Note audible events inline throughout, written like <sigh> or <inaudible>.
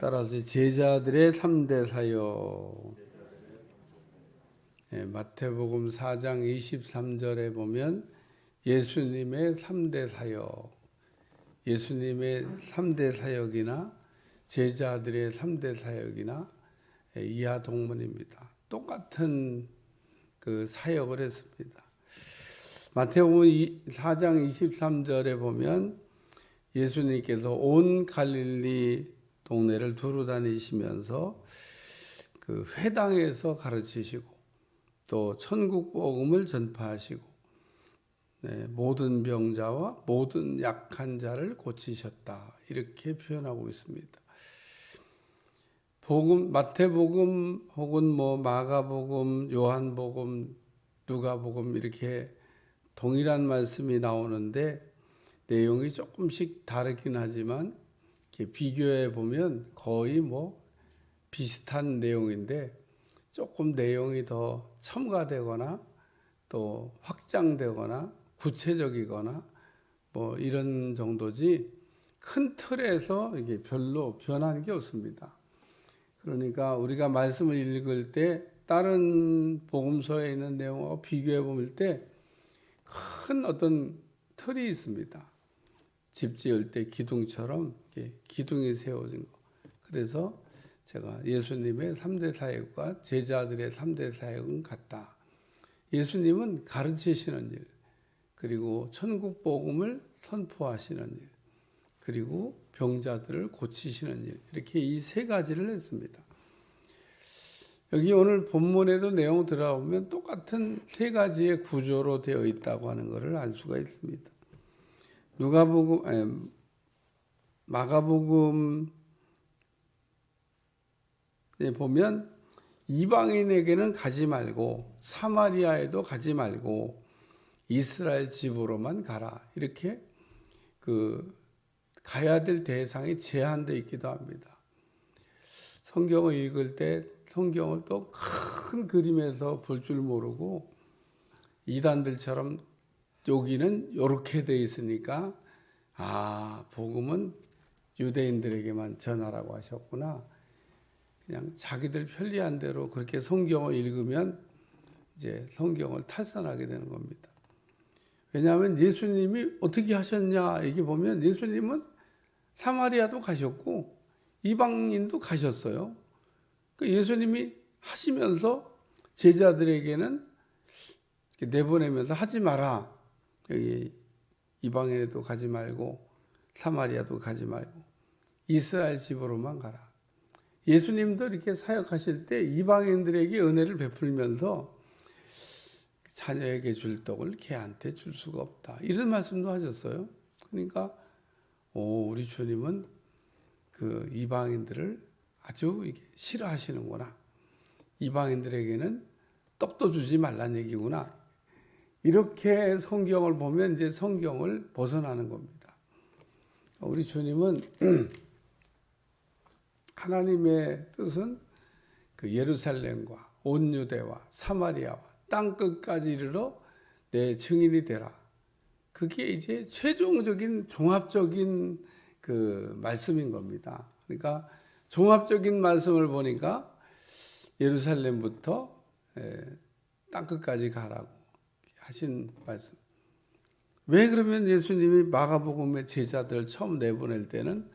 따라서 제자들의 3대 사역. 예, 마태복음 4장 23절에 보면 예수님의 3대 사역, 예수님의 3대 사역이나 제자들의 3대 사역이나 예, 이하 동문입니다. 똑같은 그 사역을 했습니다. 마태복음 4장 23절에 보면 예수님께서 온 갈릴리 동네를 두루 다니시면서 그 회당에서 가르치시고 또 천국 복음을 전파하시고 네, 모든 병자와 모든 약한 자를 고치셨다 이렇게 표현하고 있습니다. 복음 마태복음 혹은 뭐 마가복음, 요한복음, 누가복음 이렇게 동일한 말씀이 나오는데 내용이 조금씩 다르긴 하지만 비교해 보면 거의 뭐 비슷한 내용인데 조금 내용이 더 첨가되거나 또 확장되거나 구체적이거나 뭐 이런 정도지 큰 틀에서 이게 별로 변한 게 없습니다. 그러니까 우리가 말씀을 읽을 때 다른 복음서에 있는 내용하고 비교해 볼 때 큰 어떤 틀이 있습니다. 집 지을 때 기둥처럼 기둥이 세워진 거. 그래서 제가 예수님의 3대 사역과 제자들의 3대 사역은 같다. 예수님은 가르치시는 일, 그리고 천국 복음을 선포하시는 일, 그리고 병자들을 고치시는 일, 이렇게 이 세 가지를 했습니다. 여기 오늘 본문에도 내용 들어보면 똑같은 세 가지의 구조로 되어 있다고 하는 것을 알 수가 있습니다. 누가복음, 아니, 마가복음 보면 이방인에게는 가지 말고 사마리아에도 가지 말고 이스라엘 집으로만 가라 이렇게 그 가야 될 대상이 제한되어 있기도 합니다. 성경을 읽을 때 성경을 또 큰 그림에서 볼 줄 모르고 이단들처럼 여기는 이렇게 돼 있으니까 아 복음은 유대인들에게만 전하라고 하셨구나. 그냥 자기들 편리한 대로 그렇게 성경을 읽으면 이제 성경을 탈선하게 되는 겁니다. 왜냐하면 예수님이 어떻게 하셨냐 이게 보면 예수님은 사마리아도 가셨고 이방인도 가셨어요. 그 예수님이 하시면서 제자들에게는 내보내면서 하지 마라. 여기 이방인에도 가지 말고 사마리아도 가지 말고 이스라엘 집으로만 가라. 예수님도 이렇게 사역하실 때 이방인들에게 은혜를 베풀면서 자녀에게 줄 떡을 개한테 줄 수가 없다. 이런 말씀도 하셨어요. 그러니까 오, 우리 주님은 그 이방인들을 아주 싫어하시는구나. 이방인들에게는 떡도 주지 말란 얘기구나. 이렇게 성경을 보면 이제 성경을 벗어나는 겁니다. 우리 주님은 <clears throat> 하나님의 뜻은 그 예루살렘과 온 유대와 사마리아와 땅 끝까지 이르러 내 증인이 되라. 그게 이제 최종적인 종합적인 그 말씀인 겁니다. 그러니까 종합적인 말씀을 보니까 예루살렘부터 땅 끝까지 가라고 하신 말씀. 왜 그러면 예수님이 마가복음의 제자들 처음 내보낼 때는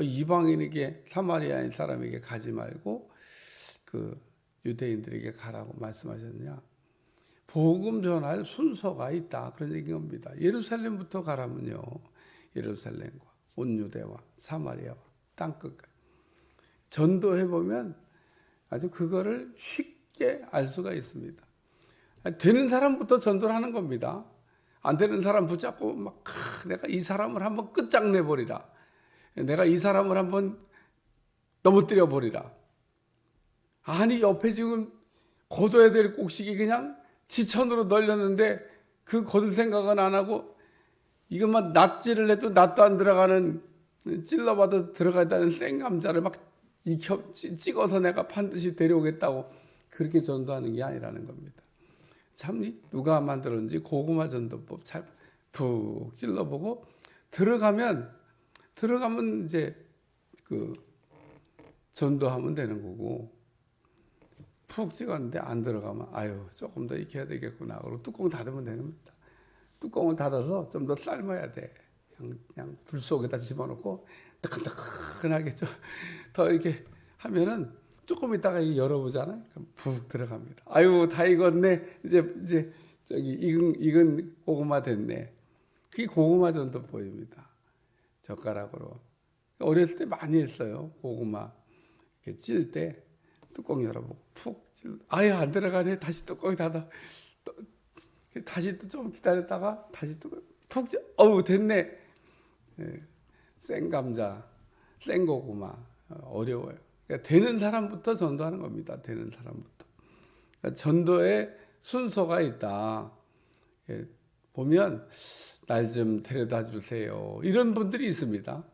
이방인에게 사마리아인 사람에게 가지 말고 그 유대인들에게 가라고 말씀하셨냐? 복음 전할 순서가 있다 그런 얘기인 겁니다. 예루살렘부터 가라면요, 예루살렘과 온 유대와 사마리아와 땅 끝까지 전도해 보면 아주 그거를 쉽게 알 수가 있습니다. 되는 사람부터 전도를 하는 겁니다. 안 되는 사람 붙잡고 막 내가 이 사람을 한번 끝장내 버리라. 내가 이 사람을 한번 넘어뜨려 버리라. 아니 옆에 지금 거둬야 될 곡식이 그냥 지천으로 널렸는데 그 거둘 생각은 안 하고 이것만 낫지를 해도 낫도 안 들어가는 찔러봐도 들어가다는 생감자를 막 익혀 찍어서 내가 반드시 데려오겠다고 그렇게 전도하는 게 아니라는 겁니다. 참 누가 만들었는지 고구마 전도법 잘 푹 찔러보고 들어가면 들어가면 이제 그 전도하면 되는 거고 푹 찍었는데 안 들어가면 아유 조금 더 익혀야 되겠구나 그리고 뚜껑 닫으면 되는 겁니다. 뚜껑을 닫아서 좀 더 삶아야 돼. 그냥, 그냥 불 속에다 집어넣고 뜨끈뜨끈하게 좀 더 이렇게 하면은 조금 있다가 열어보잖아요. 그럼 푹 들어갑니다. 아유 다 익었네. 이제 이제 저기 익은 익은 고구마 됐네. 그게 고구마 전도 보입니다. 젓가락으로 어렸을 때 많이 했어요. 고구마 이렇게 찔 때 뚜껑 열어보고 푹 찔. 아유 안 들어가네. 다시 뚜껑 닫아. 또, 다시 또 좀 기다렸다가 다시 뚜껑 푹 찔. 어우 됐네. 예, 생 감자, 생 고구마 어, 어려워요. 그러니까 되는 사람부터 전도하는 겁니다. 되는 사람부터. 그러니까 전도에 순서가 있다. 예, 보면 날 좀 데려다 주세요. 이런 분들이 있습니다.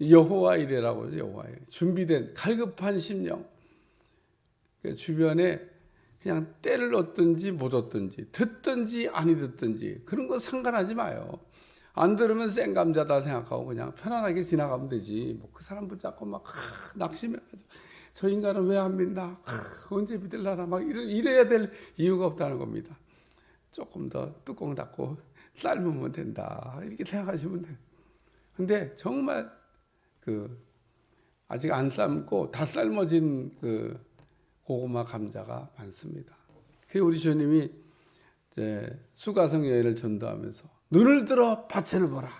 여호와 이래라고 여호와 일 준비된 갈급한 심령. 그 주변에 그냥 때를 얻든지 못 얻든지 듣든지 아니 듣든지 그런 거 상관하지 마요. 안 들으면 생 감자다 생각하고 그냥 편안하게 지나가면 되지. 뭐 그 사람 붙잡고 막 하, 낙심해가지고 저 인간은 왜 안 믿나? 하, 언제 믿을라나? 막 이래, 이래야 될 이유가 없다는 겁니다. 조금 더 뚜껑 닫고 삶으면 된다. 이렇게 생각하시면 돼요. 근데 정말 그 아직 안 삶고 다 삶아진 그 고구마 감자가 많습니다. 그 우리 주님이 이제 수가성 여인을 전도하면서 눈을 들어 밭을 보라.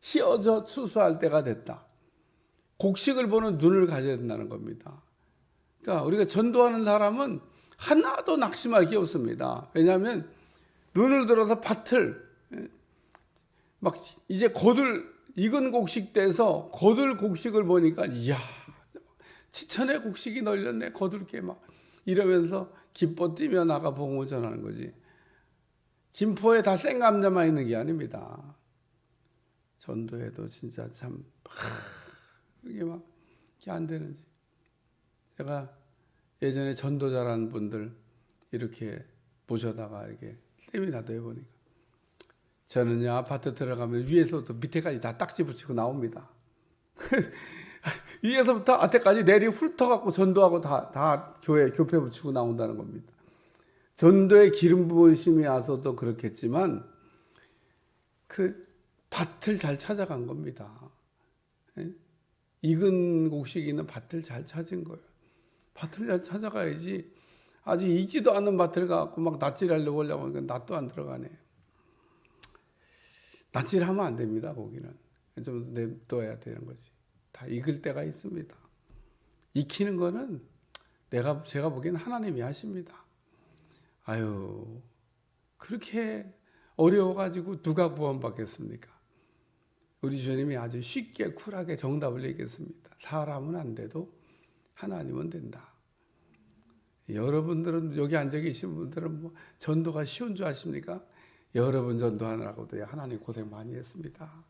씌어져 추수할 때가 됐다. 곡식을 보는 눈을 가져야 된다는 겁니다. 그러니까 우리가 전도하는 사람은 하나도 낙심할 게 없습니다. 왜냐하면 눈을 들어서 밭을 예, 막 이제 거들 익은 곡식 돼서 거들 곡식을 보니까 이야 지천에 곡식이 널렸네 거들게 막 이러면서 기뻐 뛰며 나가 복음을 전하는 거지. 김포에 다 생 감자만 있는 게 아닙니다. 전도해도 진짜 참 이게 막 이게 안 되는지. 제가 예전에 전도 잘하는 분들 이렇게 모셔다가 이렇게 세미나도 해보니까 저는요 아파트 들어가면 위에서부터 밑에까지 다 딱지 붙이고 나옵니다. <laughs> 위에서부터 아태까지 내리 훑어갖고 전도하고 다, 다 교회 교패 붙이고 나온다는 겁니다. 전도의 기름 부으심이 와서도 그렇겠지만 그 밭을 잘 찾아간 겁니다. 예? 익은 곡식이 있는 밭을 잘 찾은 거예요. 밭을 잘 찾아가야지 아직 익지도 않는 밭을 가고 막 낫질하려고 하려고 하니까 낫도 안 들어가네. 낫질하면 안 됩니다. 거기는 좀 냅둬야 되는 거지. 다 익을 때가 있습니다. 익히는 거는 내가 제가 보기엔 하나님이 하십니다. 아유 그렇게 어려워가지고 누가 구원받겠습니까? 우리 주님이 아주 쉽게 쿨하게 정답을 얘기했습니다. 사람은 안 돼도 하나님은 된다. 여러분들은 여기 앉아 계신 분들은 뭐 전도가 쉬운 줄 아십니까? 여러분 전도하느라고도 하나님 고생 많이 했습니다.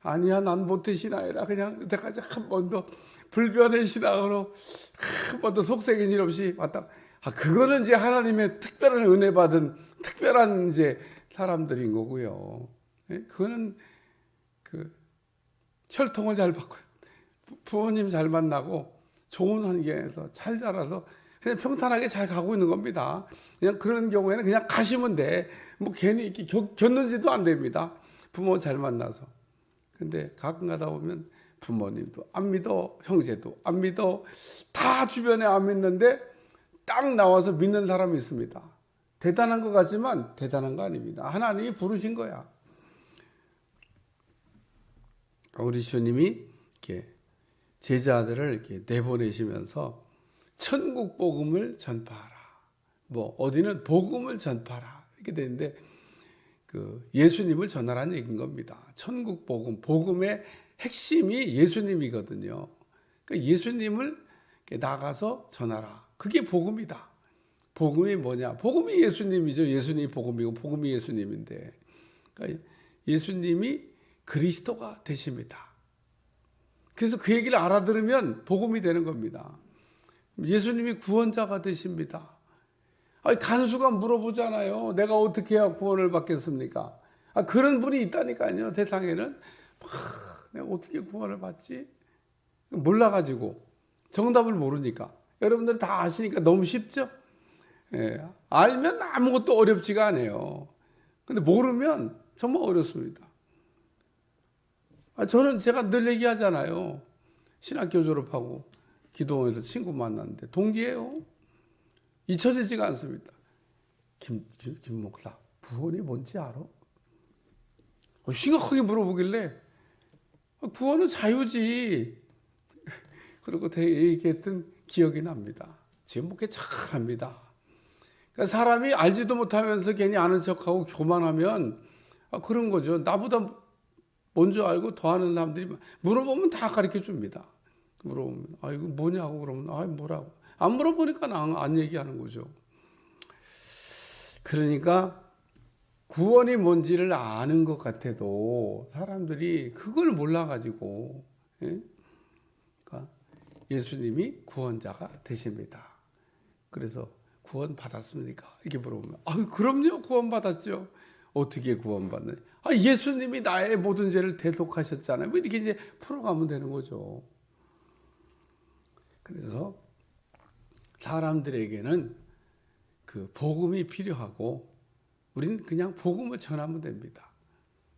아니야 난 못해 신앙이라 그냥 그때까지 한 번도 불변의 신앙으로 한 번도 속색인 일 없이 왔다. 아 그거는 이제 하나님의 특별한 은혜 받은 특별한 이제 사람들인 거고요. 예? 그거는 그 혈통을 잘 받고 부모님 잘 만나고 좋은 환경에서 잘 자라서 그냥 평탄하게 잘 가고 있는 겁니다. 그냥 그런 경우에는 그냥 가시면 돼. 뭐 괜히 이렇게 겪, 겪는지도 안 됩니다. 부모 잘 만나서. 근데 가끔 가다 보면 부모님도 안 믿어, 형제도 안 믿어, 다 주변에 안 믿는데 딱 나와서 믿는 사람이 있습니다. 대단한 것 같지만 대단한 거 아닙니다. 하나님이 부르신 거야. 우리 주님이 이렇게 제자들을 이렇게 내보내시면서 천국 복음을 전파하라. 뭐 어디는 복음을 전파하라 이렇게 되는데 그 예수님을 전하라는 얘기인 겁니다. 천국 복음, 복음의 핵심이 예수님이거든요. 그러니까 예수님을 나가서 전하라. 그게 복음이다. 복음이 뭐냐? 복음이 예수님이죠. 예수님이 복음이고 복음이 예수님인데. 그러니까 예수님이 그리스도가 되십니다. 그래서 그 얘기를 알아들으면 복음이 되는 겁니다. 예수님이 구원자가 되십니다. 아니, 간수가 물어보잖아요. 내가 어떻게 해야 구원을 받겠습니까? 아, 그런 분이 있다니까요. 세상에는. 막, 내가 어떻게 구원을 받지? 몰라가지고. 정답을 모르니까. 여러분들 다 아시니까 너무 쉽죠? 예, 알면 아무것도 어렵지가 않아요. 근데 모르면 정말 어렵습니다. 아, 저는 제가 늘 얘기하잖아요. 신학교 졸업하고 기도원에서 친구 만났는데 동기예요. 잊혀지지가 않습니다. 김, 김, 김 목사, 구원이 뭔지 알아? 어, 심각하게 물어보길래 어, 구원은 자유지. <laughs> 그리고 되게 얘기했던 기억이 납니다. 지금 목회 잘합니다. 그러니까 사람이 알지도 못하면서 괜히 아는 척하고 교만하면 아, 그런 거죠. 나보다 먼저 알고 더 아는 사람들이 물어보면 다 가르쳐 줍니다. 물어보면 아 이거 뭐냐고 그러면 아 뭐라고 안 물어보니까 안, 안 얘기하는 거죠. 그러니까 구원이 뭔지를 아는 것 같아도 사람들이 그걸 몰라가지고 예? 예수님이 구원자가 되십니다. 그래서 구원 받았습니까? 이렇게 물어보면 아 그럼요 구원 받았죠. 어떻게 구원받는? 아 예수님이 나의 모든 죄를 대속하셨잖아요. 뭐 이렇게 이제 풀어가면 되는 거죠. 그래서 사람들에게는 그 복음이 필요하고 우리는 그냥 복음을 전하면 됩니다.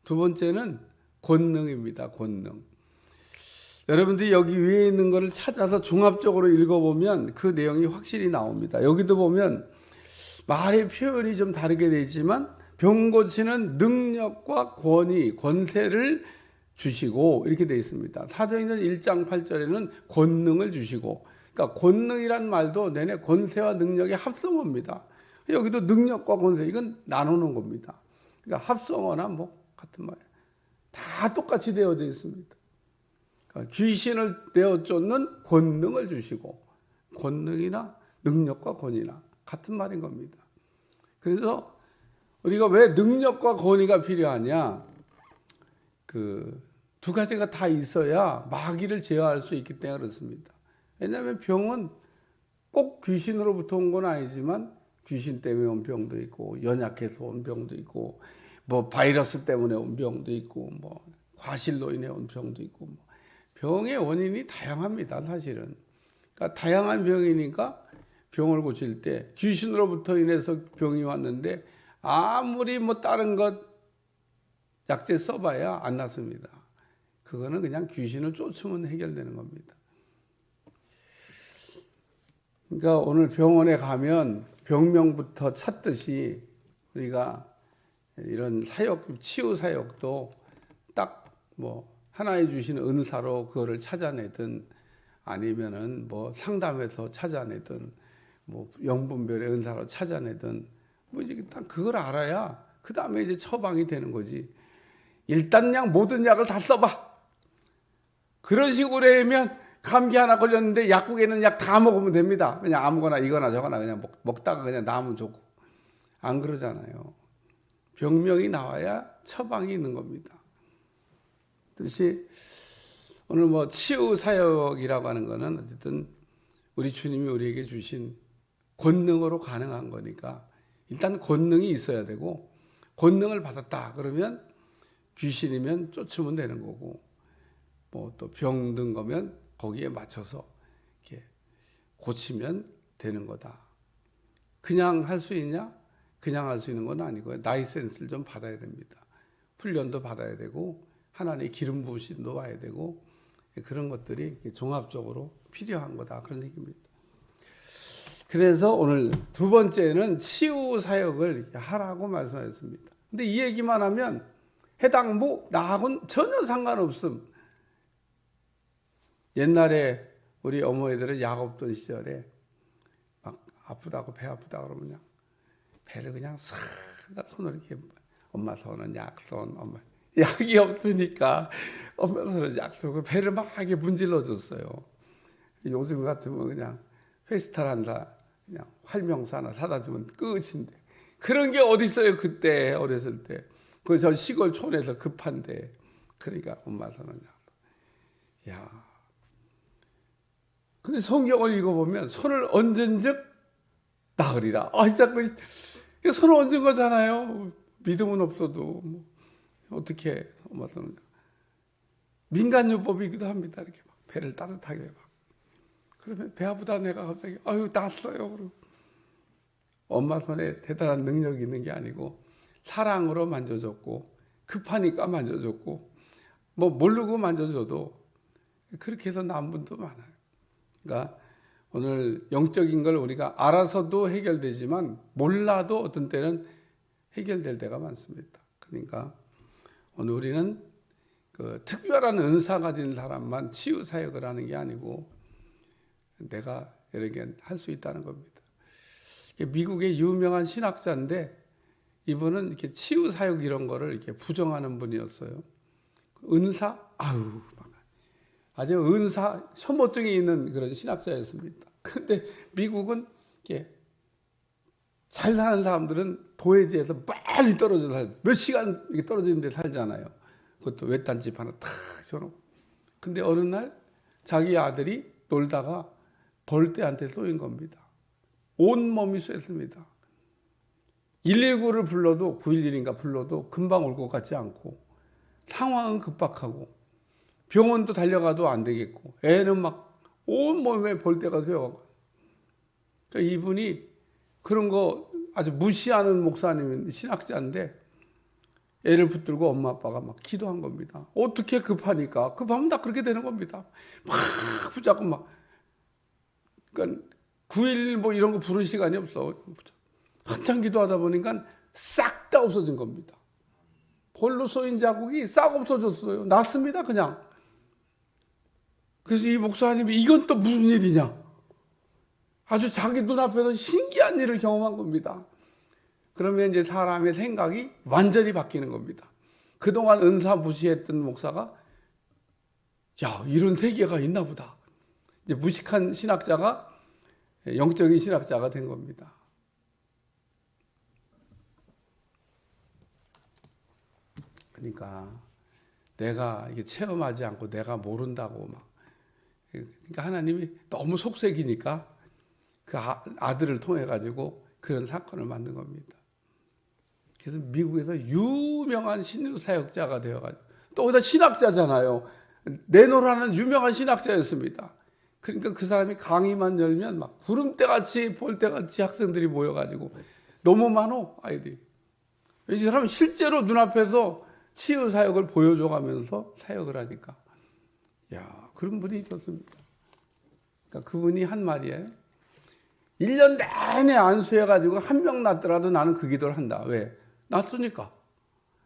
두 번째는 권능입니다. 권능. 여러분들이 여기 위에 있는 것을 찾아서 종합적으로 읽어보면 그 내용이 확실히 나옵니다. 여기도 보면 말의 표현이 좀 다르게 되지만 병 고치는 능력과 권위, 권세를 주시고 이렇게 되어 있습니다. 사도행전 1장 8절에는 권능을 주시고 그러니까 권능이란 말도 내내 권세와 능력의 합성어입니다. 여기도 능력과 권세 이건 나누는 겁니다. 그러니까 합성어나 뭐 같은 말. 다 똑같이 되어져 있습니다. 그러니까 귀신을 내어 쫓는 권능을 주시고 권능이나 능력과 권위나 같은 말인 겁니다. 그래서 우리가 왜 능력과 권위가 필요하냐? 그 두 가지가 다 있어야 마귀를 제어할 수 있기 때문에 그렇습니다. 왜냐하면 병은 꼭 귀신으로부터 온 건 아니지만 귀신 때문에 온 병도 있고 연약해서 온 병도 있고 뭐 바이러스 때문에 온 병도 있고 뭐 과실로 인해 온 병도 있고 뭐 병의 원인이 다양합니다 사실은 그러니까 다양한 병이니까 병을 고칠 때 귀신으로부터 인해서 병이 왔는데 아무리 뭐 다른 것 약재 써봐야 안 낫습니다. 그거는 그냥 귀신을 쫓으면 해결되는 겁니다. 그러니까 오늘 병원에 가면 병명부터 찾듯이 우리가 이런 사역, 치유 사역도 딱뭐 하나님 주신 은사로 그거를 찾아내든 아니면은 뭐 상담해서 찾아내든 뭐 영분별의 은사로 찾아내든 뭐 이제 딱 그걸 알아야 그 다음에 이제 처방이 되는 거지. 일단 그냥 모든 약을 다 써봐. 그런 식으로 하면 감기 하나 걸렸는데 약국에는 약 다 먹으면 됩니다. 그냥 아무거나 이거나 저거나 그냥 먹, 먹다가 그냥 나면 좋고. 안 그러잖아요. 병명이 나와야 처방이 있는 겁니다. 뜻이 오늘 뭐 치유 사역이라고 하는 거는 어쨌든 우리 주님이 우리에게 주신 권능으로 가능한 거니까 일단 권능이 있어야 되고 권능을 받았다 그러면 귀신이면 쫓으면 되는 거고 뭐 또 병든 거면 거기에 맞춰서 이렇게 고치면 되는 거다. 그냥 할 수 있냐? 그냥 할 수 있는 건 아니고요. 나이센스를 좀 받아야 됩니다. 훈련도 받아야 되고 하나님의 기름 부으심도 와야 되고 그런 것들이 종합적으로 필요한 거다 그런 얘기입니다. 그래서 오늘 두 번째는 치유 사역을 하라고 말씀하셨습니다. 근데 이 얘기만 하면 해당부 나하고는 전혀 상관없음. 옛날에 우리 어머니들은 약 없던 시절에 막 아프다고 배 아프다 그러면 그냥 배를 그냥 싹 손을 이렇게 엄마 손은 약손 엄마 <laughs> 약이 없으니까 엄마 손은 약손 배를 막 이렇게 문질러 줬어요. 요즘 같으면 그냥 페스탈 한다 그냥 활명사 하나 사다 주면 끝인데 그런 게 어디 있어요 그때 어렸을 때. 그저 시골 촌에서 급한데 그러니까 엄마 손은 약. 야. 근데 성경을 읽어 보면 손을 얹은 즉 나으리라. 아, 진짜 그 손을 얹은 거잖아요. 믿음은 없어도 뭐 어떻게 손은 민간요법이기도 합니다. 이렇게 막 배를 따뜻하게 막 그러면 배 아프다 내가 갑자기 아유 났어요. 그러고 엄마 손에 대단한 능력이 있는 게 아니고 사랑으로 만져줬고 급하니까 만져줬고 뭐 모르고 만져줘도 그렇게 해서 난 분도 많아요. 그러니까 오늘 영적인 걸 우리가 알아서도 해결되지만 몰라도 어떤 때는 해결될 때가 많습니다. 그러니까 오늘 우리는 그 특별한 은사 가진 사람만 치유 사역을 하는 게 아니고 내가 여러 개할수 있다는 겁니다. 미국의 유명한 신학자인데 이분은 이렇게 치유 사역 이런 거를 이렇게 부정하는 분이었어요. 은사 아유 아주 은사 혐오증이 있는 그런 신학자였습니다. 근데 미국은 이렇게 잘 사는 사람들은 도해지에서 빨리 떨어져 살, 몇 시간 이렇게 떨어지는데 살잖아요. 그것도 외딴집 하나 탁 쳐놓고. 근데 어느 날 자기 아들이 놀다가 벌떼한테 쏘인 겁니다. 온 몸이 쐈습니다. 119를 불러도 911인가 불러도 금방 올 것 같지 않고 상황은 급박하고 병원도 달려가도 안 되겠고 애는 막 온 몸에 벌떼가 쇠어가고 그러니까 이분이 그런 거 아주 무시하는 목사님 신학자인데 애를 붙들고 엄마 아빠가 막 기도한 겁니다. 어떻게 급하니까 급하면 다 그렇게 되는 겁니다. 막 붙잡고 막 그러니까 911뭐 이런 거 부를 시간이 없어. 한참 기도하다 보니까 싹 다 없어진 겁니다. 볼로 쏘인 자국이 싹 없어졌어요. 났습니다, 그냥. 그래서 이 목사님이 이건 또 무슨 일이냐? 아주 자기 눈앞에서 신기한 일을 경험한 겁니다. 그러면 이제 사람의 생각이 완전히 바뀌는 겁니다. 그동안 은사 무시했던 목사가 야, 이런 세계가 있나 보다. 이제 무식한 신학자가 영적인 신학자가 된 겁니다. 그러니까 내가 이게 체험하지 않고 내가 모른다고 막 그러니까 하나님이 너무 속색이니까 그 아, 들을 통해 가지고 그런 사건을 만든 겁니다. 그래서 미국에서 유명한 신유 사역자가 되어 가지고 또 거기다 신학자잖아요. 내노라는 유명한 신학자였습니다. 그러니까 그 사람이 강의만 열면 막 구름대 같이 볼때같이 학생들이 모여 가지고 너무 많어 아이들이. 이 사람은 실제로 눈앞에서 치유 사역을 보여줘 가면서 사역을 하니까 야 그런 분이 있었습니다. 그러니까 그분이 한 말이에요. 1년 내내 안수해가지고 한명 났더라도 나는 그 기도를 한다. 왜? 났으니까.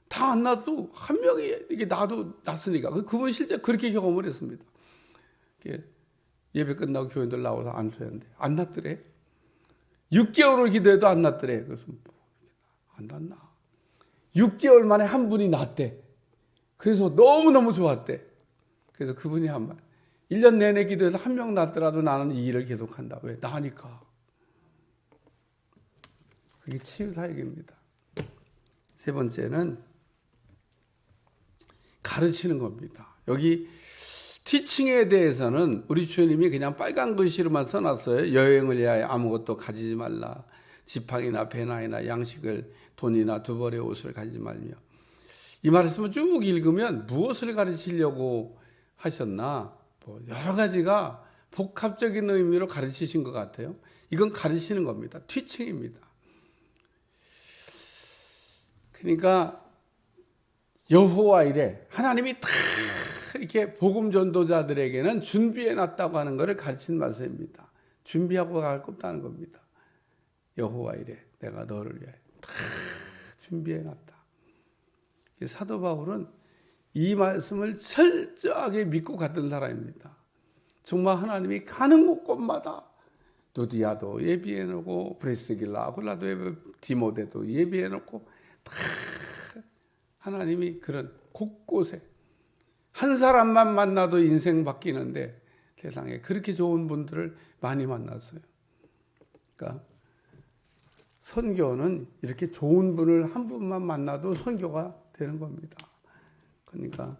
다안 나도 한 명이 이게 나도 났으니까. 그분 실제 그렇게 경험을 했습니다. 예배 끝나고 교인들 나와서 안수했는데 안 났더래. 6개월을 기도해도 안 났더래. 그래서 뭐, 안 났나. 6개월 만에 한 분이 났대. 그래서 너무너무 좋았대. 그래서 그분이 한 말. 1년 내내 기도해서 한명 났더라도 나는 이 일을 계속한다. 왜? 나니까. 그게 치유 사역입니다. 세 번째는 가르치는 겁니다. 여기 티칭에 대해서는 우리 주님이 그냥 빨간 글씨로만 써놨어요. 여행을 위하여 아무것도 가지지 말라. 지팡이나 배나이나 양식을 돈이나 두 벌의 옷을 가지지 말며 이 말씀을 쭉 읽으면 무엇을 가르치려고 하셨나 뭐 여러 가지가 복합적인 의미로 가르치신 것 같아요. 이건 가르치는 겁니다. 티칭입니다. 그러니까 여호와 이래 하나님이 다 이렇게 복음 전도자들에게는 준비해 놨다고 하는 것을 가르친 말씀입니다. 준비하고 갈것 없다는 겁니다. 여호와 이래 내가 너를 위해 다 준비해 놨다. 사도 바울은 이 말씀을 철저하게 믿고 갔던 사람입니다. 정말 하나님이 가는 곳곳마다 누디아도 예비해 놓고 브레스길라 아굴라도 예비, 디모데도 예비해 놓고 다 하나님이 그런 곳곳에 한 사람만 만나도 인생 바뀌는데 세상에 그렇게 좋은 분들을 많이 만났어요. 그러니까 선교는 이렇게 좋은 분을 한 분만 만나도 선교가 되는 겁니다. 그러니까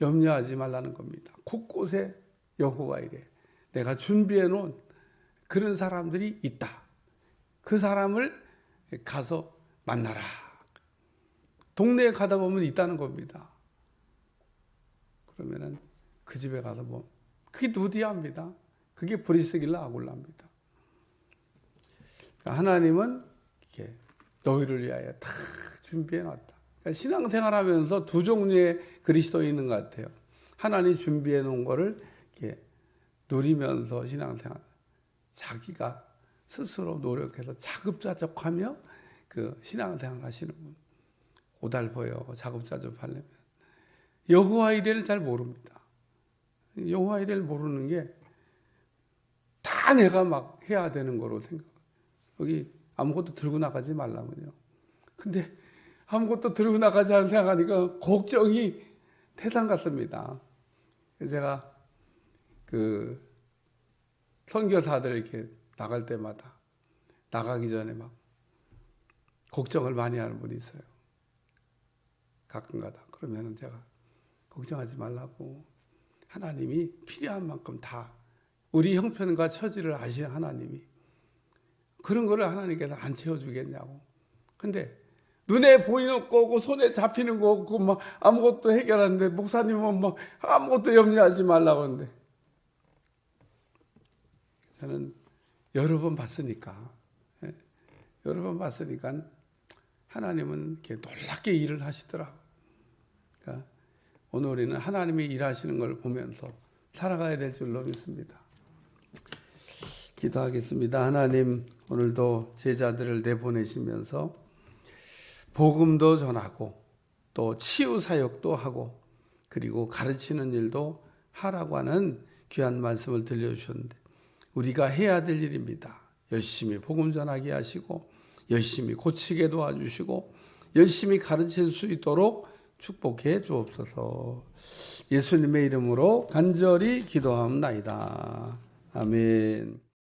염려하지 말라는 겁니다. 곳곳에 여호와 이래 내가 준비해 놓은 그런 사람들이 있다. 그 사람을 가서 만나라. 동네에 가다 보면 있다는 겁니다. 그러면은 그 집에 가서 뭐 그게 누디아입니다. 그게 브리스길라 아굴라입니다. 그러니까 하나님은 이렇게 너희를 위하여 다 준비해 놨다. 그러니까 신앙생활하면서 두 종류의 그리스도 있는 것 같아요. 하나님 준비해 놓은 거를 이렇게 누리면서 신앙생활 자기가 스스로 노력해서 자급자족하며 그 신앙생활 하시는 분 고달퍼요 자급자족하려면 여호와 이래를 잘 모릅니다. 여호와 이래를 모르는 게 다 내가 막 해야 되는 거로 생각. 여기 아무것도 들고 나가지 말라면요. 근데 아무것도 들고 나가지 않는 생각하니까 걱정이 태산 같습니다. 제가 그 선교사들 이렇게 나갈 때마다 나가기 전에 막 걱정을 많이 하는 분이 있어요. 가끔가다. 그러면은 제가 걱정하지 말라고 하나님이 필요한 만큼 다 우리 형편과 처지를 아시는 하나님이 그런 거를 하나님께서 안 채워주겠냐고. 근데 눈에 보이는 거고 손에 잡히는 거 없고 막 아무것도 해결하는데 목사님은 뭐 아무것도 염려하지 말라고 하는데 저는 여러 번 봤으니까 예, 여러 번 봤으니까 하나님은 이렇게 놀랍게 일을 하시더라고. 그러니까 오늘 우리는 하나님이 일하시는 걸 보면서 살아가야 될 줄로 믿습니다. 기도하겠습니다. 하나님 오늘도 제자들을 내보내시면서 복음도 전하고 또 치유 사역도 하고 그리고 가르치는 일도 하라고 하는 귀한 말씀을 들려주셨는데 우리가 해야 될 일입니다. 열심히 복음 전하게 하시고 열심히 고치게 도와주시고 열심히 가르칠 수 있도록 축복해 주옵소서. 예수님의 이름으로 간절히 기도합니다. 아멘.